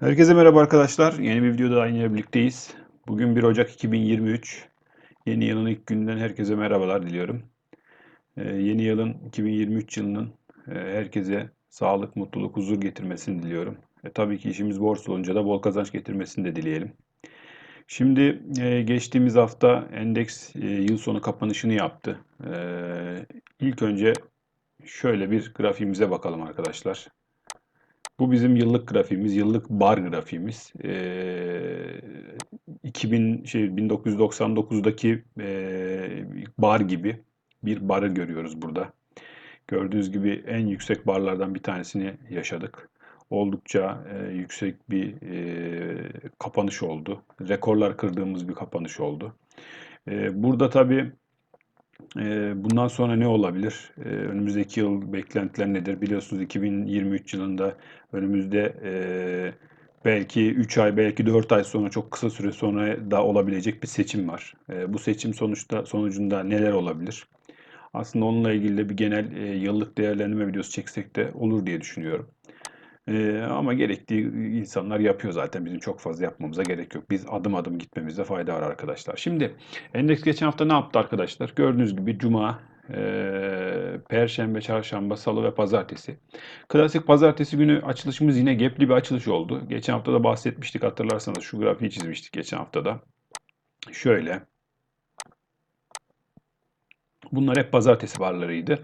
Herkese merhaba arkadaşlar. Yeni bir videoda yine birlikteyiz. Bugün 1 Ocak 2023. Yeni yılın ilk günden herkese merhabalar diliyorum. Ee, yeni yılın 2023 yılının e, herkese sağlık, mutluluk, huzur getirmesini diliyorum. E, tabii ki işimiz borsa olunca da bol kazanç getirmesini de dileyelim. Şimdi e, geçtiğimiz hafta endeks e, yıl sonu kapanışını yaptı. E, ilk önce şöyle bir grafiğimize bakalım arkadaşlar. Bu bizim yıllık grafiğimiz, yıllık bar grafiğimiz. Ee, 2000 şey 1999'daki e, bar gibi bir barı görüyoruz burada. Gördüğünüz gibi en yüksek barlardan bir tanesini yaşadık. Oldukça e, yüksek bir e, kapanış oldu. Rekorlar kırdığımız bir kapanış oldu. E, burada tabii e, bundan sonra ne olabilir? E, önümüzdeki yıl beklentiler nedir? Biliyorsunuz 2023 yılında önümüzde e, belki 3 ay, belki 4 ay sonra çok kısa süre sonra da olabilecek bir seçim var. Bu seçim sonuçta sonucunda neler olabilir? Aslında onunla ilgili de bir genel yıllık değerlendirme videosu çeksek de olur diye düşünüyorum. Ama gerektiği insanlar yapıyor zaten. Bizim çok fazla yapmamıza gerek yok. Biz adım adım gitmemizde fayda var arkadaşlar. Şimdi endeks geçen hafta ne yaptı arkadaşlar? Gördüğünüz gibi Cuma, e, Perşembe, Çarşamba, Salı ve Pazartesi. Klasik Pazartesi günü açılışımız yine gapli bir açılış oldu. Geçen hafta da bahsetmiştik hatırlarsanız şu grafiği çizmiştik geçen haftada. Şöyle. Bunlar hep pazartesi barlarıydı.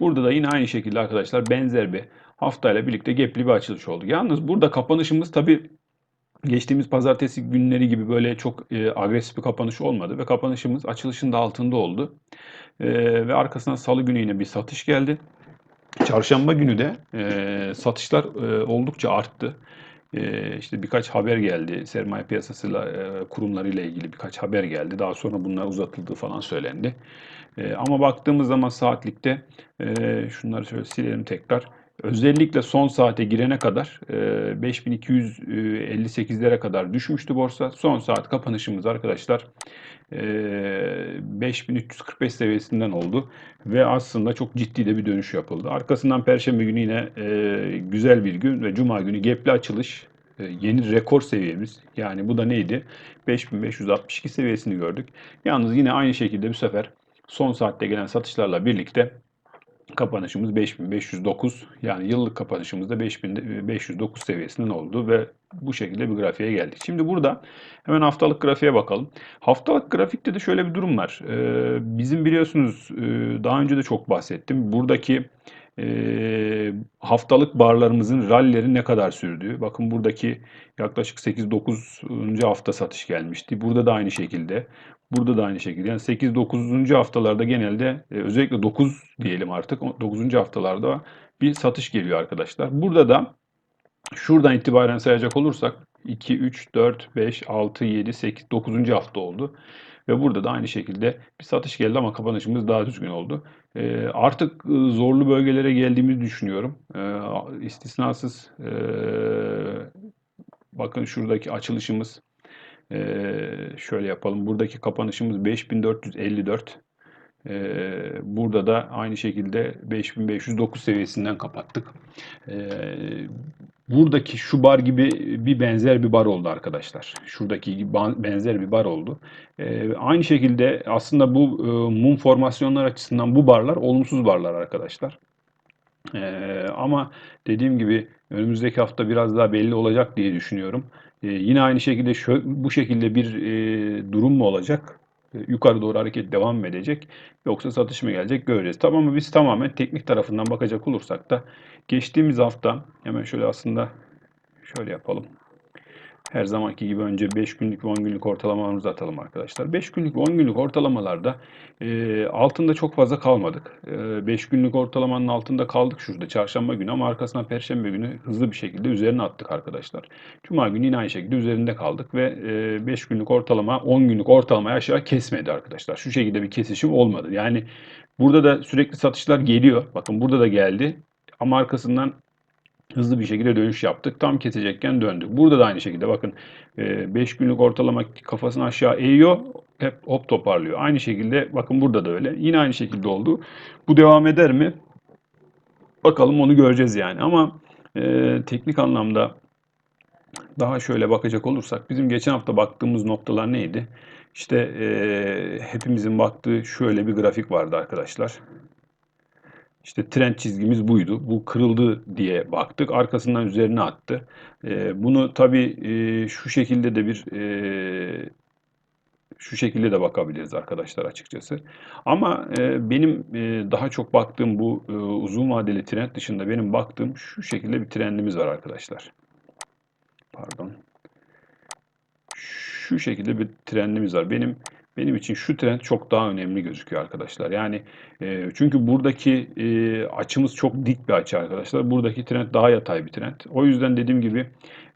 Burada da yine aynı şekilde arkadaşlar benzer bir haftayla birlikte gapli bir açılış oldu. Yalnız burada kapanışımız tabii geçtiğimiz pazartesi günleri gibi böyle çok e, agresif bir kapanış olmadı ve kapanışımız açılışın da altında oldu. E, ve arkasından salı günü yine bir satış geldi. Çarşamba günü de e, satışlar e, oldukça arttı. E, işte birkaç haber geldi. Sermaye piyasası e, kurumlarıyla ilgili birkaç haber geldi. Daha sonra bunlar uzatıldığı falan söylendi. E, ama baktığımız zaman saatlikte e, şunları şöyle silelim tekrar. Özellikle son saate girene kadar e, 5258'lere kadar düşmüştü borsa. Son saat kapanışımız arkadaşlar e, 5345 seviyesinden oldu ve aslında çok ciddi de bir dönüş yapıldı. Arkasından Perşembe günü yine e, güzel bir gün ve Cuma günü gapli açılış e, yeni rekor seviyemiz. Yani bu da neydi? 5562 seviyesini gördük. Yalnız yine aynı şekilde bu sefer son saatte gelen satışlarla birlikte kapanışımız 5509 yani yıllık kapanışımız da 5509 seviyesinden oldu ve bu şekilde bir grafiğe geldik. Şimdi burada hemen haftalık grafiğe bakalım. Haftalık grafikte de şöyle bir durum var. Ee, bizim biliyorsunuz e, daha önce de çok bahsettim. Buradaki e, haftalık barlarımızın ralleri ne kadar sürdüğü. Bakın buradaki yaklaşık 8-9. hafta satış gelmişti. Burada da aynı şekilde. Burada da aynı şekilde. Yani 8-9. haftalarda genelde e, özellikle 9 diyelim artık 9. haftalarda bir satış geliyor arkadaşlar. Burada da şuradan itibaren sayacak olursak 2, 3, 4, 5, 6, 7, 8, 9. hafta oldu. Ve burada da aynı şekilde bir satış geldi ama kapanışımız daha düzgün oldu. E, artık e, zorlu bölgelere geldiğimizi düşünüyorum. E, istisnasız e, bakın şuradaki açılışımız ee, şöyle yapalım. Buradaki kapanışımız 5454. Ee, burada da aynı şekilde 5509 seviyesinden kapattık. Ee, buradaki şu bar gibi bir benzer bir bar oldu arkadaşlar. Şuradaki benzer bir bar oldu. Ee, aynı şekilde aslında bu e, mum formasyonlar açısından bu barlar olumsuz barlar arkadaşlar. Ee, ama dediğim gibi önümüzdeki hafta biraz daha belli olacak diye düşünüyorum. Ee, yine aynı şekilde şu, bu şekilde bir e, durum mu olacak? E, yukarı doğru hareket devam mı edecek? Yoksa satış mı gelecek? Göreceğiz. Tamam mı? Biz tamamen teknik tarafından bakacak olursak da geçtiğimiz hafta hemen şöyle aslında şöyle yapalım. Her zamanki gibi önce 5 günlük ve 10 günlük ortalamalarımızı atalım arkadaşlar. 5 günlük ve 10 günlük ortalamalarda e, altında çok fazla kalmadık. 5 e, günlük ortalamanın altında kaldık şurada çarşamba günü ama arkasından perşembe günü hızlı bir şekilde üzerine attık arkadaşlar. Cuma günü yine aynı şekilde üzerinde kaldık ve 5 e, günlük ortalama 10 günlük ortalamaya aşağı kesmedi arkadaşlar. Şu şekilde bir kesişim olmadı. Yani burada da sürekli satışlar geliyor. Bakın burada da geldi. Ama arkasından hızlı bir şekilde dönüş yaptık. Tam kesecekken döndük. Burada da aynı şekilde bakın 5 e, günlük ortalama kafasını aşağı eğiyor. Hep hop toparlıyor. Aynı şekilde bakın burada da öyle. Yine aynı şekilde oldu. Bu devam eder mi? Bakalım onu göreceğiz yani. Ama e, teknik anlamda daha şöyle bakacak olursak bizim geçen hafta baktığımız noktalar neydi? İşte e, hepimizin baktığı şöyle bir grafik vardı arkadaşlar. İşte trend çizgimiz buydu. Bu kırıldı diye baktık. Arkasından üzerine attı. E, bunu tabii e, şu şekilde de bir e, şu şekilde de bakabiliriz arkadaşlar açıkçası. Ama e, benim e, daha çok baktığım bu e, uzun vadeli trend dışında benim baktığım şu şekilde bir trendimiz var arkadaşlar. Pardon. Şu şekilde bir trendimiz var. Benim benim için şu trend çok daha önemli gözüküyor arkadaşlar. Yani e, çünkü buradaki e, açımız çok dik bir açı arkadaşlar. Buradaki trend daha yatay bir trend. O yüzden dediğim gibi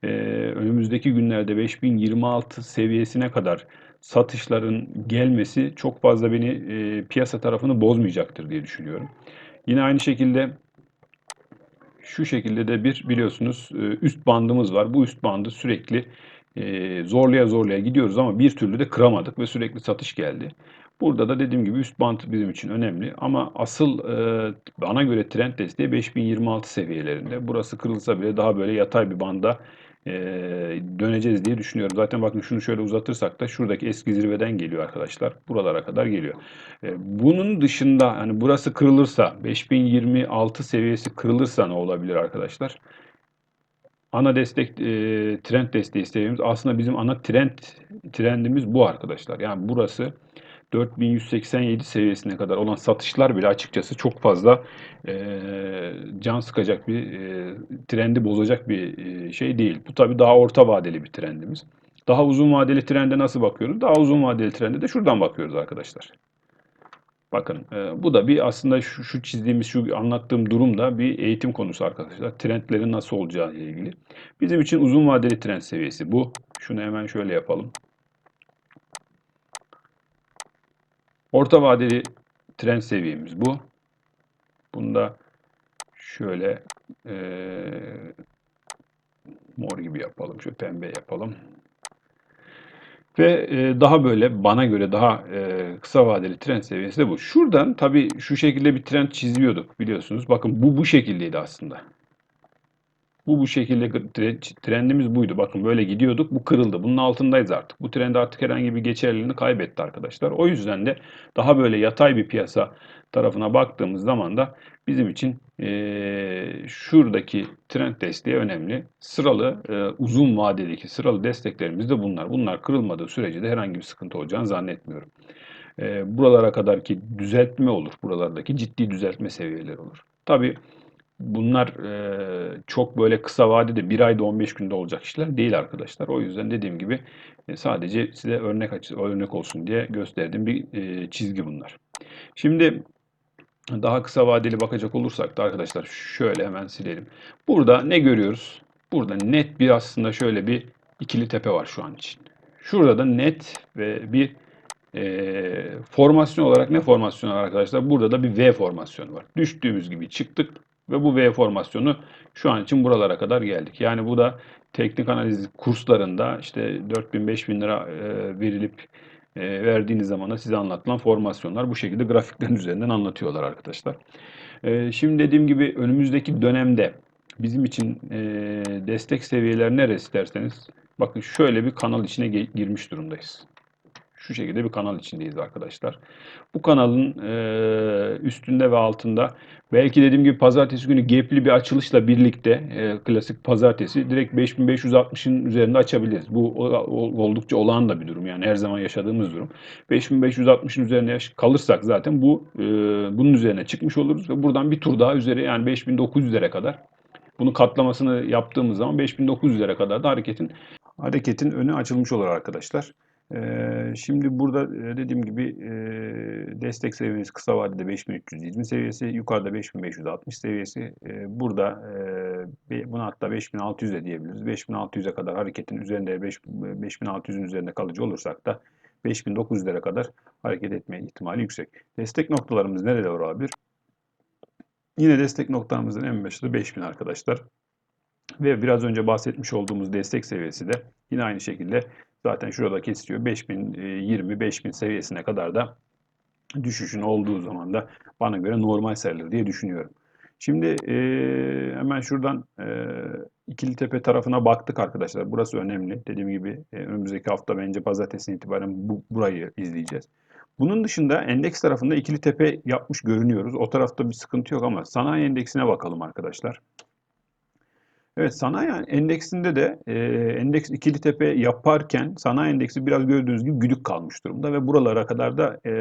e, önümüzdeki günlerde 5026 seviyesine kadar satışların gelmesi çok fazla beni piyasa tarafını bozmayacaktır diye düşünüyorum. Yine aynı şekilde şu şekilde de bir biliyorsunuz üst bandımız var. Bu üst bandı sürekli e, zorlaya zorlaya gidiyoruz ama bir türlü de kıramadık ve sürekli satış geldi. Burada da dediğim gibi üst band bizim için önemli ama asıl e, bana göre trend desteği 5026 seviyelerinde. Burası kırılsa bile daha böyle yatay bir banda e, döneceğiz diye düşünüyorum. Zaten bakın şunu şöyle uzatırsak da şuradaki eski zirveden geliyor arkadaşlar. Buralara kadar geliyor. E, bunun dışında hani burası kırılırsa 5026 seviyesi kırılırsa ne olabilir arkadaşlar? Ana destek e, trend desteği seviyemiz aslında bizim ana trend trendimiz bu arkadaşlar. Yani burası 4187 seviyesine kadar olan satışlar bile açıkçası çok fazla e, can sıkacak bir e, trendi bozacak bir e, şey değil. Bu tabii daha orta vadeli bir trendimiz. Daha uzun vadeli trende nasıl bakıyoruz? Daha uzun vadeli trende de şuradan bakıyoruz arkadaşlar. Bakın e, bu da bir aslında şu, şu çizdiğimiz, şu anlattığım durum da bir eğitim konusu arkadaşlar. Trendlerin nasıl olacağı ile ilgili. Bizim için uzun vadeli trend seviyesi bu. Şunu hemen şöyle yapalım. Orta vadeli trend seviyemiz bu. Bunu da şöyle e, mor gibi yapalım. Şöyle pembe yapalım. Ve e, daha böyle bana göre daha e, kısa vadeli trend seviyesi de bu. Şuradan tabii şu şekilde bir trend çiziyorduk biliyorsunuz. Bakın bu bu şekildeydi aslında. Bu bu şekilde trendimiz buydu. Bakın böyle gidiyorduk. Bu kırıldı. Bunun altındayız artık. Bu trend artık herhangi bir geçerliliğini kaybetti arkadaşlar. O yüzden de daha böyle yatay bir piyasa tarafına baktığımız zaman da bizim için e, şuradaki trend desteği önemli. Sıralı e, uzun vadedeki sıralı desteklerimiz de bunlar. Bunlar kırılmadığı sürece de herhangi bir sıkıntı olacağını zannetmiyorum. E, buralara kadar ki düzeltme olur. Buralardaki ciddi düzeltme seviyeleri olur. Tabii bunlar e, çok böyle kısa vadede bir ayda 15 günde olacak işler değil arkadaşlar. O yüzden dediğim gibi e, sadece size örnek açı, örnek olsun diye gösterdiğim bir e, çizgi bunlar. Şimdi daha kısa vadeli bakacak olursak da arkadaşlar şöyle hemen silelim. Burada ne görüyoruz? Burada net bir aslında şöyle bir ikili tepe var şu an için. Şurada da net ve bir e, formasyon olarak ne formasyonu var arkadaşlar? Burada da bir V formasyonu var. Düştüğümüz gibi çıktık ve bu V formasyonu şu an için buralara kadar geldik. Yani bu da teknik analiz kurslarında işte 4000-5000 lira e, verilip e, verdiğiniz zaman da size anlatılan formasyonlar bu şekilde grafiklerin üzerinden anlatıyorlar arkadaşlar. E, şimdi dediğim gibi önümüzdeki dönemde bizim için destek seviyeleri neresi derseniz bakın şöyle bir kanal içine girmiş durumdayız. Şu şekilde bir kanal içindeyiz arkadaşlar. Bu kanalın e, üstünde ve altında belki dediğim gibi pazartesi günü gap'li bir açılışla birlikte e, klasik pazartesi direkt 5560'ın üzerinde açabiliriz. Bu o, o, oldukça olağan da bir durum yani her zaman yaşadığımız durum. 5560'ın üzerine kalırsak zaten bu e, bunun üzerine çıkmış oluruz ve buradan bir tur daha üzeri yani 5900'lere kadar bunu katlamasını yaptığımız zaman 5900'lere kadar da hareketin hareketin önü açılmış olur arkadaşlar. Şimdi burada dediğim gibi destek seviyemiz kısa vadede 5320 seviyesi, yukarıda 5560 seviyesi. burada bunu hatta 5600 de diyebiliriz. 5600'e kadar hareketin üzerinde 5600'ün üzerinde kalıcı olursak da 5900'lere kadar hareket etme ihtimali yüksek. Destek noktalarımız nerede olabilir? Yine destek noktalarımızın en başında 5000 arkadaşlar. Ve biraz önce bahsetmiş olduğumuz destek seviyesi de yine aynı şekilde zaten şurada kesiyor. 5020 5000 seviyesine kadar da düşüşün olduğu zaman da bana göre normal sayılır diye düşünüyorum. Şimdi e, hemen şuradan e, ikili tepe tarafına baktık arkadaşlar. Burası önemli. Dediğim gibi e, önümüzdeki hafta bence pazartesi itibaren bu, burayı izleyeceğiz. Bunun dışında endeks tarafında ikili tepe yapmış görünüyoruz. O tarafta bir sıkıntı yok ama sanayi endeksine bakalım arkadaşlar. Evet sanayi endeksinde de e, endeks ikili tepe yaparken sanayi endeksi biraz gördüğünüz gibi güdük kalmış durumda ve buralara kadar da e,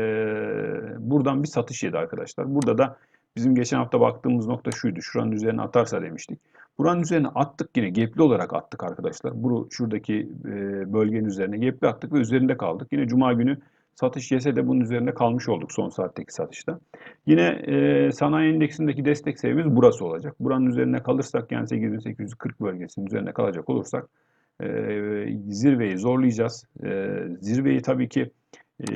buradan bir satış yedi arkadaşlar. Burada da bizim geçen hafta baktığımız nokta şuydu. Şuranın üzerine atarsa demiştik. Buranın üzerine attık yine gepli olarak attık arkadaşlar. Bu şuradaki e, bölgenin üzerine gepli attık ve üzerinde kaldık. Yine cuma günü satış yese de bunun üzerinde kalmış olduk son saatteki satışta. Yine e, sanayi endeksindeki destek seviyemiz burası olacak. Buranın üzerine kalırsak yani 8840 bölgesinin üzerine kalacak olursak e, zirveyi zorlayacağız. E, zirveyi tabii ki e,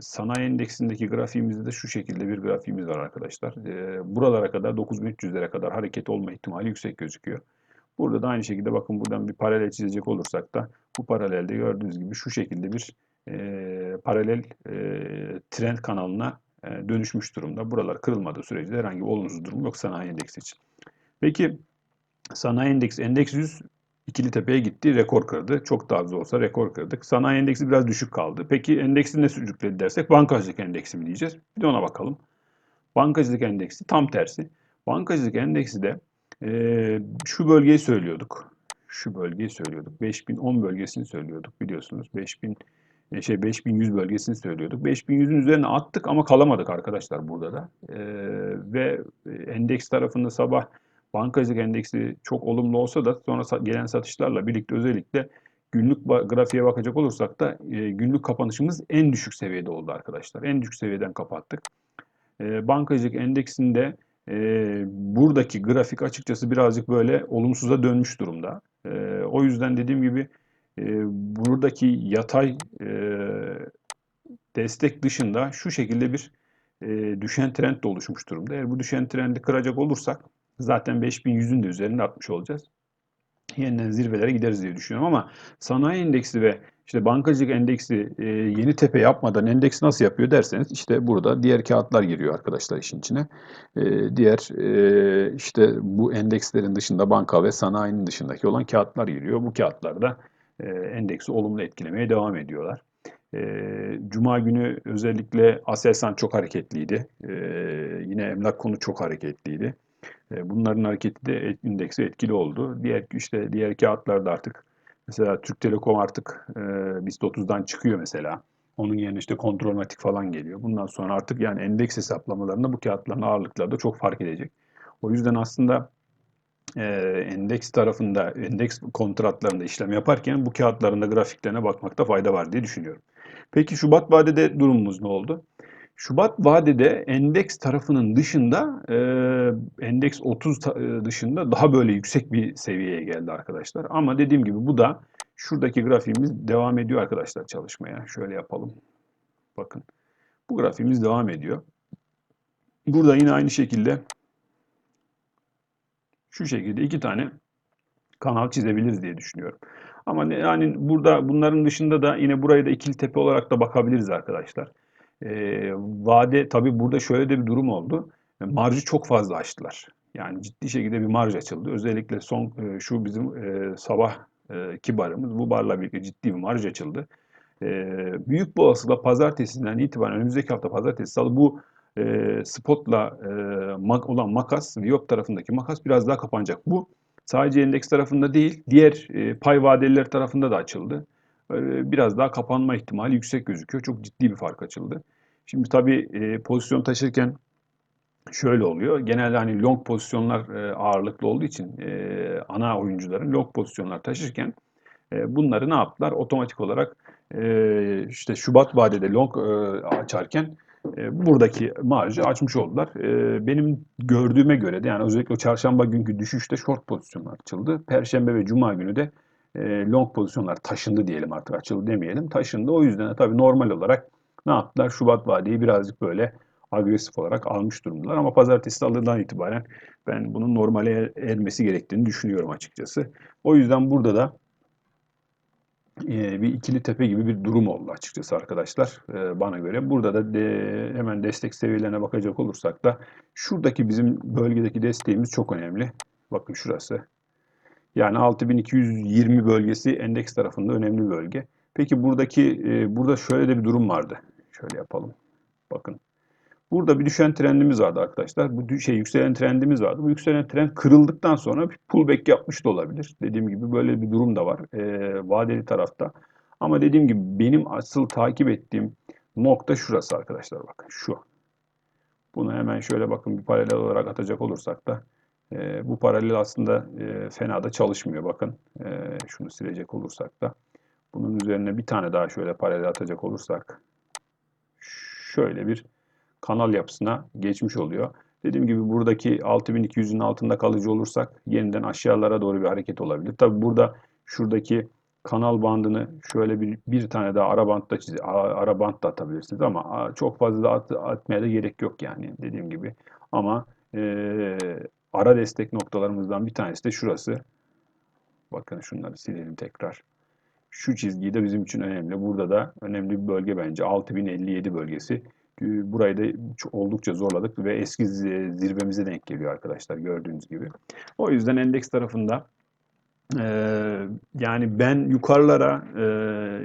sanayi endeksindeki grafiğimizde de şu şekilde bir grafiğimiz var arkadaşlar. E, buralara kadar 9300'lere kadar hareket olma ihtimali yüksek gözüküyor. Burada da aynı şekilde bakın buradan bir paralel çizecek olursak da bu paralelde gördüğünüz gibi şu şekilde bir e, paralel e, trend kanalına e, dönüşmüş durumda. Buralar kırılmadığı sürece herhangi bir olumsuz durum yok sanayi endeksi için. Peki sanayi endeksi, endeks 100 ikili tepeye gitti, rekor kırdı. Çok daha az olsa rekor kırdık. Sanayi endeksi biraz düşük kaldı. Peki endeksi ne sürükledi dersek bankacılık endeksi mi diyeceğiz? Bir de ona bakalım. Bankacılık endeksi tam tersi. Bankacılık endeksi de e, şu bölgeyi söylüyorduk. Şu bölgeyi söylüyorduk. 5010 bölgesini söylüyorduk biliyorsunuz. 5000 e, şey 5100 bölgesini söylüyorduk. 5100'ün üzerine attık ama kalamadık arkadaşlar burada da. Ee, ve endeks tarafında sabah bankacılık endeksi çok olumlu olsa da sonra gelen satışlarla birlikte özellikle günlük grafiğe bakacak olursak da e, günlük kapanışımız en düşük seviyede oldu arkadaşlar. En düşük seviyeden kapattık. E, bankacılık endeksinde e, buradaki grafik açıkçası birazcık böyle olumsuza dönmüş durumda. E, o yüzden dediğim gibi e, buradaki yatay e, destek dışında şu şekilde bir e, düşen trend de oluşmuş durumda. Eğer bu düşen trendi kıracak olursak zaten 5100'ün de üzerinde atmış olacağız. Yeniden zirvelere gideriz diye düşünüyorum ama sanayi endeksi ve işte bankacılık endeksi e, yeni tepe yapmadan endeks nasıl yapıyor derseniz işte burada diğer kağıtlar giriyor arkadaşlar işin içine. E, diğer e, işte bu endekslerin dışında banka ve sanayinin dışındaki olan kağıtlar giriyor. Bu kağıtlarda e, endeksi olumlu etkilemeye devam ediyorlar. E, Cuma günü özellikle Aselsan çok hareketliydi. E, yine emlak konu çok hareketliydi. Bunların hareketi de endekse etkili oldu. Diğer işte diğer kağıtlarda artık mesela Türk Telekom artık e, BIST 30'dan çıkıyor mesela. Onun yerine işte kontrolmatik falan geliyor. Bundan sonra artık yani endeks hesaplamalarında bu kağıtların ağırlıkları da çok fark edecek. O yüzden aslında e, endeks tarafında, endeks kontratlarında işlem yaparken bu kağıtlarında grafiklerine bakmakta fayda var diye düşünüyorum. Peki Şubat vadede durumumuz ne oldu? Şubat vadede endeks tarafının dışında e, endeks 30 e, dışında daha böyle yüksek bir seviyeye geldi arkadaşlar. Ama dediğim gibi bu da şuradaki grafiğimiz devam ediyor arkadaşlar çalışmaya. Şöyle yapalım. Bakın. Bu grafiğimiz devam ediyor. Burada yine aynı şekilde şu şekilde iki tane kanal çizebiliriz diye düşünüyorum. Ama yani burada bunların dışında da yine burayı da ikili tepe olarak da bakabiliriz arkadaşlar. Ee, vade tabii burada şöyle de bir durum oldu. Marjı çok fazla açtılar. Yani ciddi şekilde bir marj açıldı. Özellikle son e, şu bizim e, sabah e, ki barımız bu barla birlikte ciddi bir marj açıldı. E, büyük bir olasılıkla pazartesinden itibaren önümüzdeki hafta pazartesi salı bu e, spotla e, mak olan makas, Viyop tarafındaki makas biraz daha kapanacak. Bu sadece endeks tarafında değil, diğer e, pay vadeliler tarafında da açıldı. E, biraz daha kapanma ihtimali yüksek gözüküyor. Çok ciddi bir fark açıldı. Şimdi tabii e, pozisyon taşırken şöyle oluyor. Genelde hani long pozisyonlar e, ağırlıklı olduğu için e, ana oyuncuların long pozisyonlar taşırken e, bunları ne yaptılar? Otomatik olarak e, işte Şubat vadede long e, açarken e, buradaki marjı açmış oldular. E, benim gördüğüme göre de yani özellikle çarşamba günkü düşüşte short pozisyonlar açıldı. Perşembe ve cuma günü de e, long pozisyonlar taşındı diyelim artık açıldı demeyelim. Taşındı. O yüzden de tabii normal olarak ne yaptılar? Şubat vadeyi birazcık böyle agresif olarak almış durumdalar. Ama pazartesi salıdan itibaren ben bunun normale er, ermesi gerektiğini düşünüyorum açıkçası. O yüzden burada da bir ikili tepe gibi bir durum oldu açıkçası arkadaşlar bana göre. Burada da de, hemen destek seviyelerine bakacak olursak da şuradaki bizim bölgedeki desteğimiz çok önemli. Bakın şurası. Yani 6220 bölgesi endeks tarafında önemli bölge. Peki buradaki burada şöyle de bir durum vardı. Şöyle yapalım. Bakın. Burada bir düşen trendimiz vardı arkadaşlar. Bu şey yükselen trendimiz vardı. Bu yükselen trend kırıldıktan sonra bir pullback yapmış da olabilir. Dediğim gibi böyle bir durum da var e, vadeli tarafta. Ama dediğim gibi benim asıl takip ettiğim nokta şurası arkadaşlar bakın şu. Bunu hemen şöyle bakın bir paralel olarak atacak olursak da e, bu paralel aslında e, fena da çalışmıyor bakın. E, şunu silecek olursak da bunun üzerine bir tane daha şöyle paralel atacak olursak şöyle bir kanal yapısına geçmiş oluyor. Dediğim gibi buradaki 6200'ün altında kalıcı olursak yeniden aşağılara doğru bir hareket olabilir. Tabi burada şuradaki kanal bandını şöyle bir, bir tane daha ara bantta çiz, ara bant da atabilirsiniz ama çok fazla da at, atmaya da gerek yok yani dediğim gibi. Ama e, ara destek noktalarımızdan bir tanesi de şurası. Bakın şunları silelim tekrar. Şu çizgi de bizim için önemli. Burada da önemli bir bölge bence. 6057 bölgesi. Burayı da oldukça zorladık ve eski zirvemize denk geliyor arkadaşlar gördüğünüz gibi. O yüzden endeks tarafında yani ben yukarılara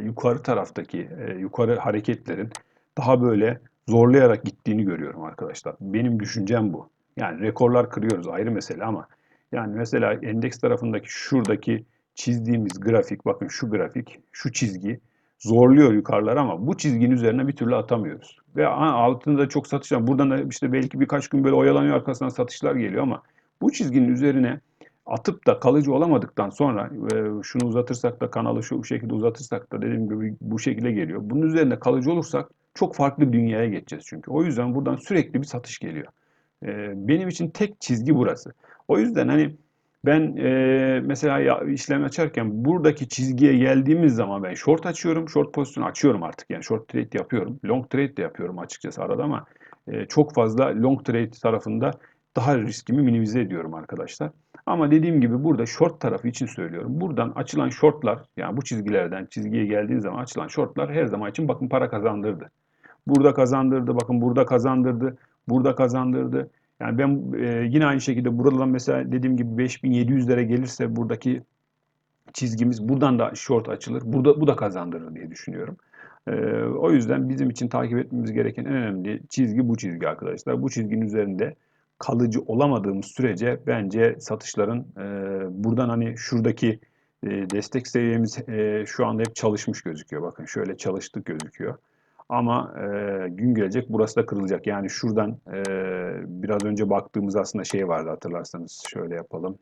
yukarı taraftaki yukarı hareketlerin daha böyle zorlayarak gittiğini görüyorum arkadaşlar. Benim düşüncem bu. Yani rekorlar kırıyoruz ayrı mesele ama yani mesela endeks tarafındaki şuradaki çizdiğimiz grafik bakın şu grafik şu çizgi zorluyor yukarılar ama bu çizginin üzerine bir türlü atamıyoruz. Ve altında çok satışlar. Buradan da işte belki birkaç gün böyle oyalanıyor arkasından satışlar geliyor ama bu çizginin üzerine atıp da kalıcı olamadıktan sonra e, şunu uzatırsak da kanalı şu şekilde uzatırsak da dediğim gibi bu şekilde geliyor. Bunun üzerinde kalıcı olursak çok farklı bir dünyaya geçeceğiz çünkü. O yüzden buradan sürekli bir satış geliyor. E, benim için tek çizgi burası. O yüzden hani ben e, mesela ya, işlem açarken buradaki çizgiye geldiğimiz zaman ben short açıyorum. Short pozisyonu açıyorum artık. Yani short trade yapıyorum. Long trade de yapıyorum açıkçası arada ama e, çok fazla long trade tarafında daha riskimi minimize ediyorum arkadaşlar. Ama dediğim gibi burada short tarafı için söylüyorum. Buradan açılan shortlar yani bu çizgilerden çizgiye geldiği zaman açılan shortlar her zaman için bakın para kazandırdı. Burada kazandırdı, bakın burada kazandırdı, burada kazandırdı. Yani ben e, yine aynı şekilde buradan mesela dediğim gibi 5700'lere gelirse buradaki çizgimiz buradan da short açılır. Burada bu da kazandırır diye düşünüyorum. E, o yüzden bizim için takip etmemiz gereken en önemli çizgi bu çizgi arkadaşlar. Bu çizginin üzerinde kalıcı olamadığımız sürece bence satışların e, buradan hani şuradaki e, destek seviyemiz e, şu anda hep çalışmış gözüküyor. Bakın şöyle çalıştık gözüküyor. Ama e, gün gelecek burası da kırılacak. Yani şuradan e, biraz önce baktığımız aslında şey vardı hatırlarsanız. Şöyle yapalım.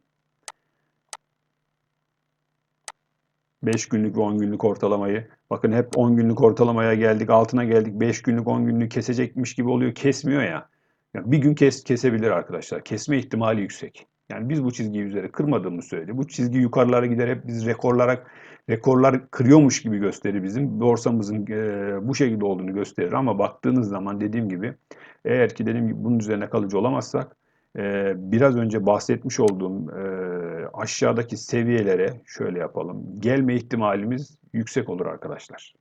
5 günlük ve 10 günlük ortalamayı. Bakın hep 10 günlük ortalamaya geldik, altına geldik. 5 günlük, 10 günlük kesecekmiş gibi oluyor. Kesmiyor ya. Yani bir gün kes, kesebilir arkadaşlar. Kesme ihtimali yüksek. Yani biz bu çizgiyi üzeri kırmadığımız sürece bu çizgi yukarılara gider hep biz rekorlara rekorlar kırıyormuş gibi gösterir bizim. Borsamızın e, bu şekilde olduğunu gösterir ama baktığınız zaman dediğim gibi eğer ki dediğim gibi bunun üzerine kalıcı olamazsak e, biraz önce bahsetmiş olduğum e, aşağıdaki seviyelere şöyle yapalım. Gelme ihtimalimiz yüksek olur arkadaşlar.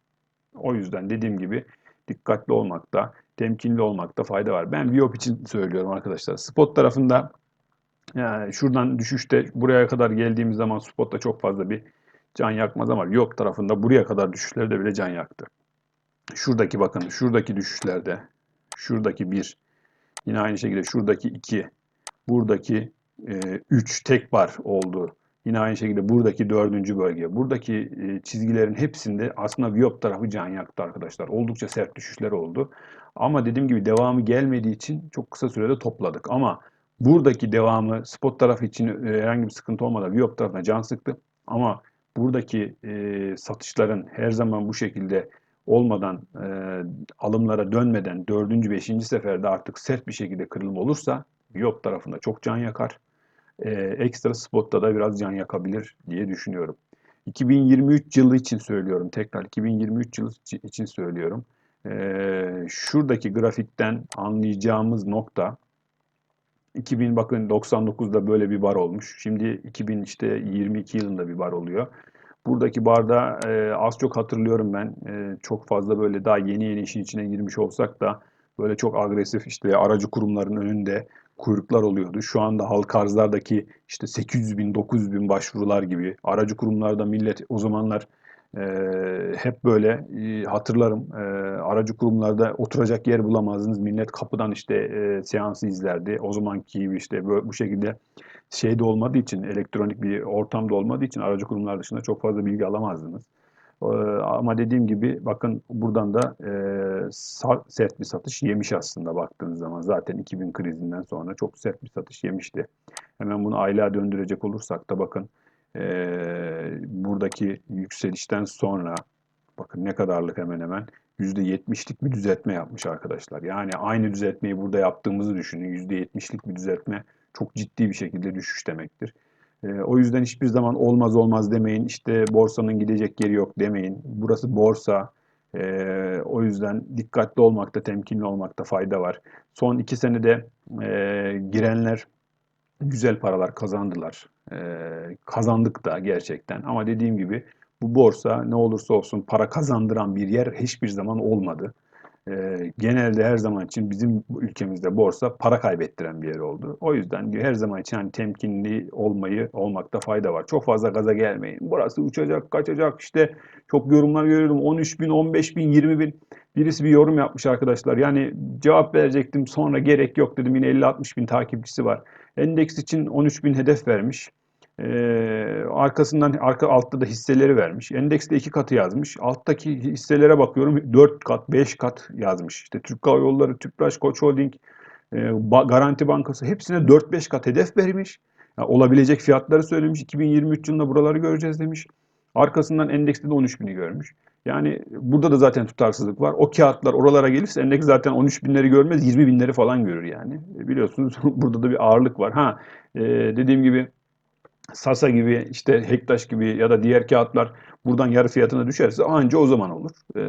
O yüzden dediğim gibi dikkatli olmakta, temkinli olmakta fayda var. Ben Viop için söylüyorum arkadaşlar. Spot tarafında yani şuradan düşüşte buraya kadar geldiğimiz zaman spotta çok fazla bir can yakmaz ama yok tarafında buraya kadar düşüşlerde bile can yaktı. Şuradaki bakın şuradaki düşüşlerde şuradaki bir yine aynı şekilde şuradaki iki buradaki e, üç tek bar oldu. Yine aynı şekilde buradaki dördüncü bölge. Buradaki e, çizgilerin hepsinde aslında Viyop tarafı can yaktı arkadaşlar. Oldukça sert düşüşler oldu. Ama dediğim gibi devamı gelmediği için çok kısa sürede topladık. Ama buradaki devamı spot tarafı için e, herhangi bir sıkıntı olmadan Viyop tarafına can sıktı. Ama buradaki e, satışların her zaman bu şekilde olmadan e, alımlara dönmeden dördüncü, beşinci seferde artık sert bir şekilde kırılım olursa Viyop tarafında çok can yakar. E, ekstra spotta da biraz can yakabilir diye düşünüyorum. 2023 yılı için söylüyorum. Tekrar 2023 yılı için söylüyorum. E, şuradaki grafikten anlayacağımız nokta 2000 bakın 99'da böyle bir bar olmuş. Şimdi 2000 işte 22 yılında bir bar oluyor. Buradaki barda e, az çok hatırlıyorum ben. E, çok fazla böyle daha yeni yeni işin içine girmiş olsak da böyle çok agresif işte aracı kurumların önünde kuyruklar oluyordu. Şu anda halka arzlardaki işte 800 bin, 900 bin başvurular gibi aracı kurumlarda millet o zamanlar e, hep böyle e, hatırlarım e, aracı kurumlarda oturacak yer bulamazdınız. Millet kapıdan işte e, seansı izlerdi. O zamanki gibi işte böyle, bu şekilde şeyde olmadığı için elektronik bir ortamda olmadığı için aracı kurumlar dışında çok fazla bilgi alamazdınız. Ee, Ama dediğim gibi bakın buradan da e, sert bir satış yemiş aslında baktığınız zaman. Zaten 2000 krizinden sonra çok sert bir satış yemişti. Hemen bunu aylığa döndürecek olursak da bakın e, buradaki yükselişten sonra bakın ne kadarlık hemen hemen %70'lik bir düzeltme yapmış arkadaşlar. Yani aynı düzeltmeyi burada yaptığımızı düşünün. %70'lik bir düzeltme çok ciddi bir şekilde düşüş demektir. E, o yüzden hiçbir zaman olmaz olmaz demeyin. İşte borsanın gidecek yeri yok demeyin. Burası borsa. E, o yüzden dikkatli olmakta, temkinli olmakta fayda var. Son iki senede e, girenler güzel paralar kazandılar. E, kazandık da gerçekten. Ama dediğim gibi bu borsa ne olursa olsun para kazandıran bir yer hiçbir zaman olmadı. E, genelde her zaman için bizim ülkemizde borsa para kaybettiren bir yer oldu. O yüzden her zaman için hani temkinli olmayı olmakta fayda var. Çok fazla gaza gelmeyin. Burası uçacak, kaçacak işte çok yorumlar görüyorum. 13 bin, 15 bin, 20 bin. Birisi bir yorum yapmış arkadaşlar. Yani cevap verecektim sonra gerek yok dedim. Yine 50-60 bin takipçisi var. Endeks için 13 bin hedef vermiş. Ee, arkasından arka altta da hisseleri vermiş. Endekste iki katı yazmış. Alttaki hisselere bakıyorum 4 kat, 5 kat yazmış. İşte Türk Hava Yolları, Tüpraş, Koç Holding, e, Garanti Bankası hepsine 4-5 kat hedef vermiş. Yani olabilecek fiyatları söylemiş. 2023 yılında buraları göreceğiz demiş. Arkasından endekste de 13 bini görmüş. Yani burada da zaten tutarsızlık var. O kağıtlar oralara gelirse endeks zaten 13 binleri görmez 20 binleri falan görür yani. E, Biliyorsunuz burada da bir ağırlık var. Ha e, dediğim gibi Sasa gibi işte Hektaş gibi ya da diğer kağıtlar buradan yarı fiyatına düşerse anca o zaman olur. Ee,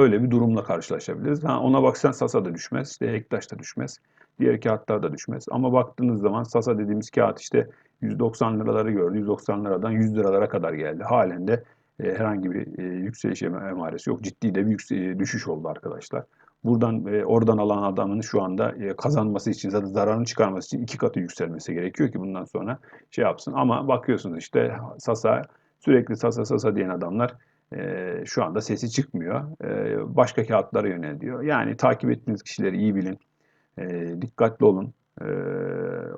öyle bir durumla karşılaşabiliriz. Ha, ona baksan Sasa da düşmez, işte Hektaş da düşmez, diğer kağıtlar da düşmez. Ama baktığınız zaman Sasa dediğimiz kağıt işte 190 liraları gördü, 190 liradan 100 liralara kadar geldi. Halen de e, herhangi bir e, yükseliş em- emaresi yok. Ciddi de bir yükse- düşüş oldu arkadaşlar. Buradan e, oradan alan adamın şu anda e, kazanması için zaten zararını çıkarması için iki katı yükselmesi gerekiyor ki bundan sonra şey yapsın. Ama bakıyorsunuz işte Sasa sürekli Sasa Sasa diyen adamlar e, şu anda sesi çıkmıyor. E, başka kağıtlara yöneliyor. Yani takip ettiğiniz kişileri iyi bilin. E, dikkatli olun. E,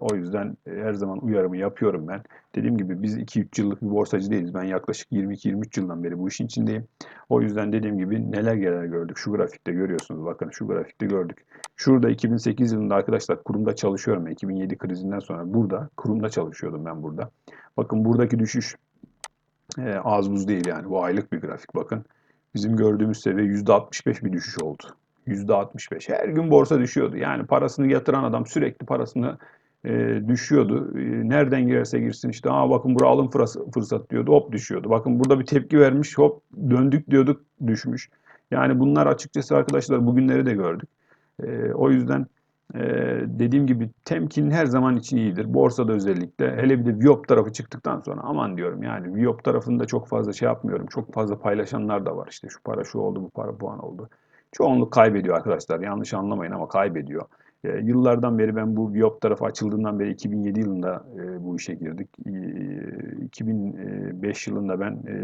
o yüzden e, her zaman uyarımı yapıyorum ben. Dediğim gibi biz 2-3 yıllık bir borsacı değiliz. Ben yaklaşık 22-23 yıldan beri bu işin içindeyim. O yüzden dediğim gibi neler neler gördük. Şu grafikte görüyorsunuz. Bakın şu grafikte gördük. Şurada 2008 yılında arkadaşlar kurumda çalışıyorum. 2007 krizinden sonra burada kurumda çalışıyordum ben burada. Bakın buradaki düşüş e, az buz değil yani. Bu aylık bir grafik bakın. Bizim gördüğümüz seviye %65 bir düşüş oldu. %65. Her gün borsa düşüyordu. Yani parasını yatıran adam sürekli parasını e, düşüyordu. E, nereden girerse girsin işte aa bakın bura alım fırsat, diyordu hop düşüyordu. Bakın burada bir tepki vermiş hop döndük diyorduk düşmüş. Yani bunlar açıkçası arkadaşlar bugünleri de gördük. E, o yüzden e, dediğim gibi temkin her zaman için iyidir. Borsada özellikle. Hele bir de Viyop tarafı çıktıktan sonra aman diyorum yani Viyop tarafında çok fazla şey yapmıyorum. Çok fazla paylaşanlar da var. İşte şu para şu oldu bu para bu oldu. Çoğunluk kaybediyor arkadaşlar. Yanlış anlamayın ama kaybediyor. E, yıllardan beri ben bu Viyop tarafı açıldığından beri 2007 yılında e, bu işe girdik. E, 2005 yılında ben e,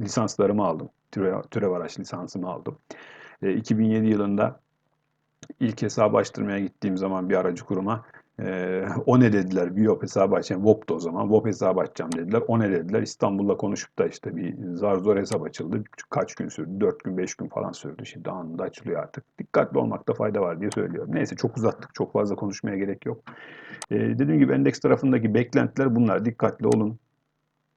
lisanslarımı aldım. Türev, türev araç lisansımı aldım. E, 2007 yılında ilk hesabı açtırmaya gittiğim zaman bir aracı kuruma e, o ne dediler Viyop hesabı açacağım. VOP'tu o zaman. VOP hesabı açacağım dediler. O ne dediler. İstanbul'da konuşup da işte bir zar zor hesap açıldı. Kaç gün sürdü? 4 gün 5 gün falan sürdü. Şimdi anında açılıyor artık. Dikkatli olmakta fayda var diye söylüyorum. Neyse çok uzattık. Çok fazla konuşmaya gerek yok. E, dediğim gibi endeks tarafındaki beklentiler bunlar. Dikkatli olun.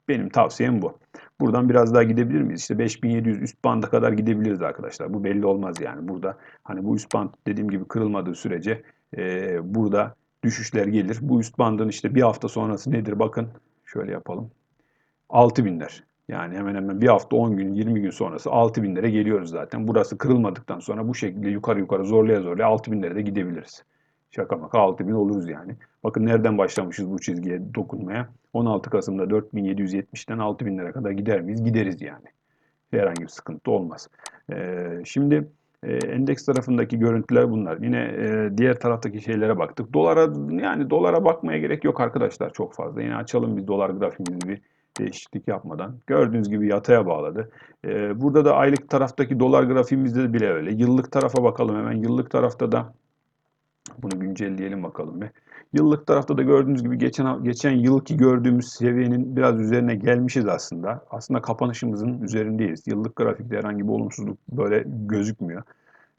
Benim tavsiyem bu. Buradan biraz daha gidebilir miyiz? İşte 5700 üst banda kadar gidebiliriz arkadaşlar. Bu belli olmaz yani. Burada hani bu üst band dediğim gibi kırılmadığı sürece e, burada düşüşler gelir. Bu üst bandın işte bir hafta sonrası nedir? Bakın şöyle yapalım. 6000'ler. Yani hemen hemen bir hafta 10 gün 20 gün sonrası 6000'lere geliyoruz zaten. Burası kırılmadıktan sonra bu şekilde yukarı yukarı zorlaya zorlaya 6000'lere de gidebiliriz. Şaka maka 6000 oluruz yani. Bakın nereden başlamışız bu çizgiye dokunmaya. 16 Kasım'da 4770'ten 6000'lere kadar gider miyiz? Gideriz yani. Herhangi bir sıkıntı olmaz. Ee, şimdi E, endeks tarafındaki görüntüler bunlar. Yine e, diğer taraftaki şeylere baktık. Dolara yani dolara bakmaya gerek yok arkadaşlar çok fazla. Yine açalım bir dolar grafiğimizi bir değişiklik yapmadan. Gördüğünüz gibi yataya bağladı. E, burada da aylık taraftaki dolar grafiğimizde bile öyle. Yıllık tarafa bakalım hemen. Yıllık tarafta da bunu güncelleyelim bakalım bir. Yıllık tarafta da gördüğünüz gibi geçen geçen yılki gördüğümüz seviyenin biraz üzerine gelmişiz aslında. Aslında kapanışımızın üzerindeyiz. Yıllık grafikte herhangi bir olumsuzluk böyle gözükmüyor.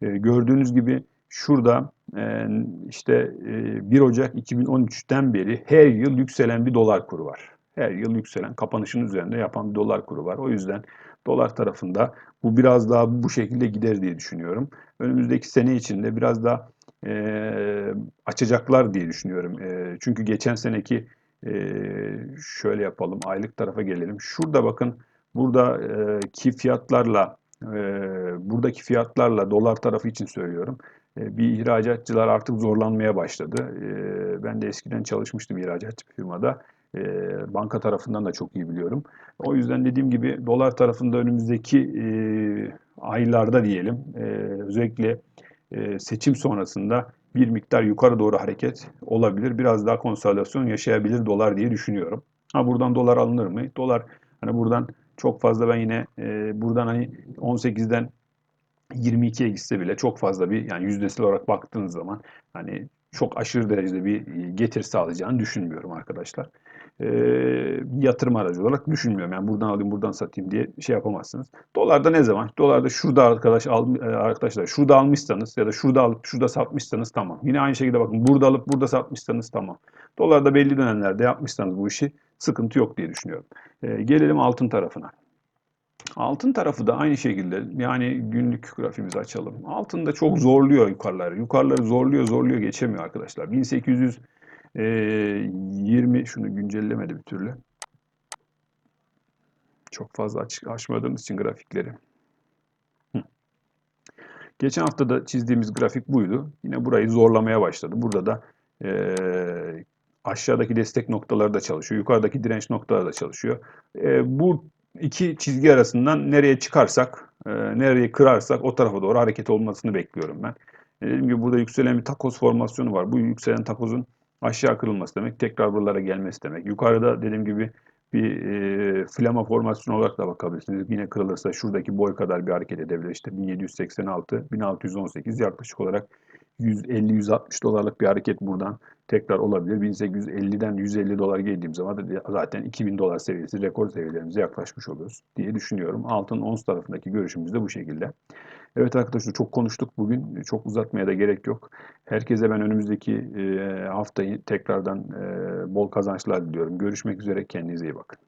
E, gördüğünüz gibi şurada e, işte e, 1 Ocak 2013'ten beri her yıl yükselen bir dolar kuru var. Her yıl yükselen kapanışın üzerinde yapan bir dolar kuru var. O yüzden dolar tarafında bu biraz daha bu şekilde gider diye düşünüyorum. Önümüzdeki sene içinde biraz daha e, açacaklar diye düşünüyorum. E, çünkü geçen seneki e, şöyle yapalım aylık tarafa gelelim. Şurada bakın buradaki fiyatlarla e, buradaki fiyatlarla dolar tarafı için söylüyorum. E, bir ihracatçılar artık zorlanmaya başladı. E, ben de eskiden çalışmıştım ihracatçı firmada. E, banka tarafından da çok iyi biliyorum. O yüzden dediğim gibi dolar tarafında önümüzdeki e, aylarda diyelim e, özellikle e, seçim sonrasında bir miktar yukarı doğru hareket olabilir. Biraz daha konsolidasyon yaşayabilir dolar diye düşünüyorum. Ha buradan dolar alınır mı? Dolar hani buradan çok fazla ben yine e, buradan hani 18'den 22'ye gitse bile çok fazla bir yani yüzdesel olarak baktığınız zaman hani çok aşırı derecede bir getir sağlayacağını düşünmüyorum arkadaşlar e, yatırım aracı olarak düşünmüyorum. Yani buradan alayım buradan satayım diye şey yapamazsınız. Dolarda ne zaman? Dolarda şurada arkadaş al, e, arkadaşlar şurada almışsanız ya da şurada alıp şurada satmışsanız tamam. Yine aynı şekilde bakın burada alıp burada satmışsanız tamam. Dolarda belli dönemlerde yapmışsanız bu işi sıkıntı yok diye düşünüyorum. E, gelelim altın tarafına. Altın tarafı da aynı şekilde yani günlük grafiğimizi açalım. Altın da çok zorluyor yukarıları. Yukarıları zorluyor zorluyor geçemiyor arkadaşlar. 1800 e, 20 şunu güncellemedi bir türlü. Çok fazla açık açmadığımız için grafikleri. Geçen hafta da çizdiğimiz grafik buydu. Yine burayı zorlamaya başladı. Burada da e, aşağıdaki destek noktaları da çalışıyor. Yukarıdaki direnç noktaları da çalışıyor. E, bu iki çizgi arasından nereye çıkarsak, e, nereye kırarsak o tarafa doğru hareket olmasını bekliyorum ben. Dediğim gibi burada yükselen bir takoz formasyonu var. Bu yükselen takozun aşağı kırılması demek. Tekrar buralara gelmesi demek. Yukarıda dediğim gibi bir e, flama formasyonu olarak da bakabilirsiniz. Yine kırılırsa şuradaki boy kadar bir hareket edebilir. İşte 1786, 1618 yaklaşık olarak 150-160 dolarlık bir hareket buradan tekrar olabilir. 1850'den 150 dolar geldiğim zaman da zaten 2000 dolar seviyesi rekor seviyelerimize yaklaşmış oluruz diye düşünüyorum. Altın ons tarafındaki görüşümüz de bu şekilde. Evet arkadaşlar çok konuştuk bugün. Çok uzatmaya da gerek yok. Herkese ben önümüzdeki haftayı tekrardan bol kazançlar diliyorum. Görüşmek üzere. Kendinize iyi bakın.